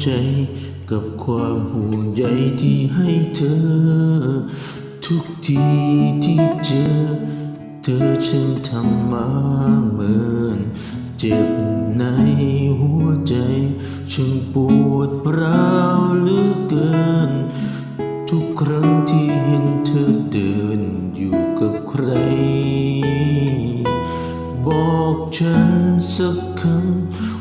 ใจ กับความห่วงใยที่ให้เธอ ทุกทีที่เจอ เธอฉันทำมาเหมือนเจ็บในหัวใจฉันปวดร้าวเหลือเกิน ทุกครั้งที่เห็นเธอเดินอยู่กับใคร บอกฉันสักคำ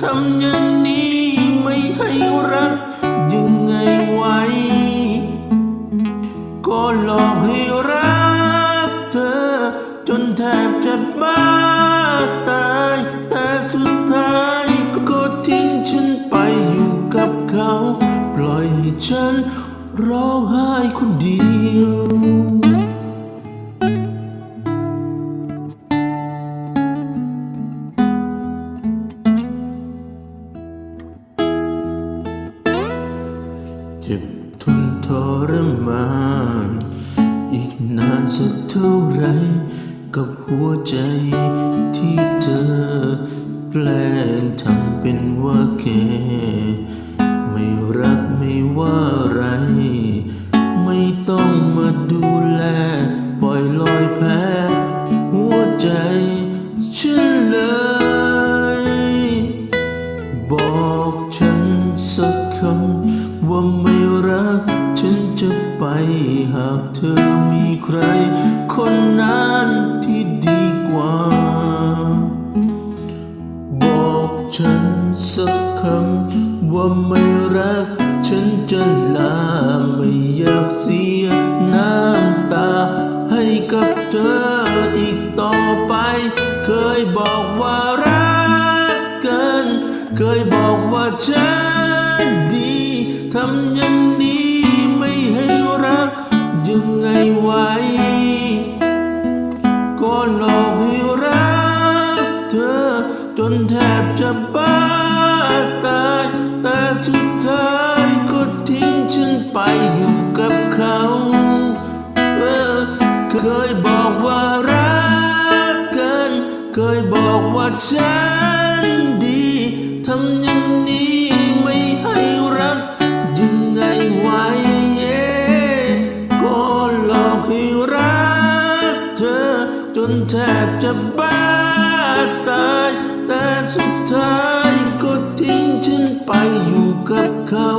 ทำอย่างนี้ไม่ให้รักยังไงไหวก็หลอกให้รักเธอ จนแทบจะบ้าตาย แต่สุดท้ายก็ทิ้งฉันไปอยู่กับเขา ปล่อยให้ฉันร้องไห้คนเดียว จ็บทนทรมานอีกนานสักเท่าไร กับหัวใจที่เธอแกล้งทำเป็นว่าแค่ไม่รักไม่ว่าไร ไม่ต้องมาดูแล ปล่อยลอยแพ้หัวใจฉันเลย บอกฉันสักคำ ว่าไม่รัก ฉันจะไปหากเธอมีใคร คนนั้นที่ดีกว่า บอกฉันสักคำว่าไม่รัก ฉันจะลาไม่อยากเสียน้ำตาให้กับเธอำอย่างนี้ไม่ให้รักยังไงไหวก็หลอกให้รักเธอ จนแทบจะบ้าตาย แต่สุดท้ายก็ทิ้งฉันไปอยู่กับเขาเออเคยบอกว่ารักกัน เคยบอกว่าฉันดีทำ บจะบ้าตาย แต่สุดท้ายก็ทิ้งฉันไปอยู่กับเขา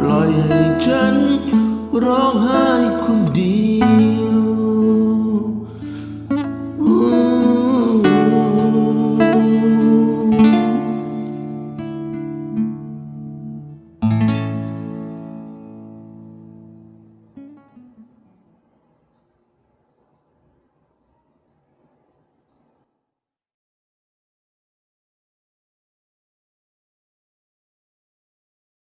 ปล่อยให้ฉันร้องไห้คนเดี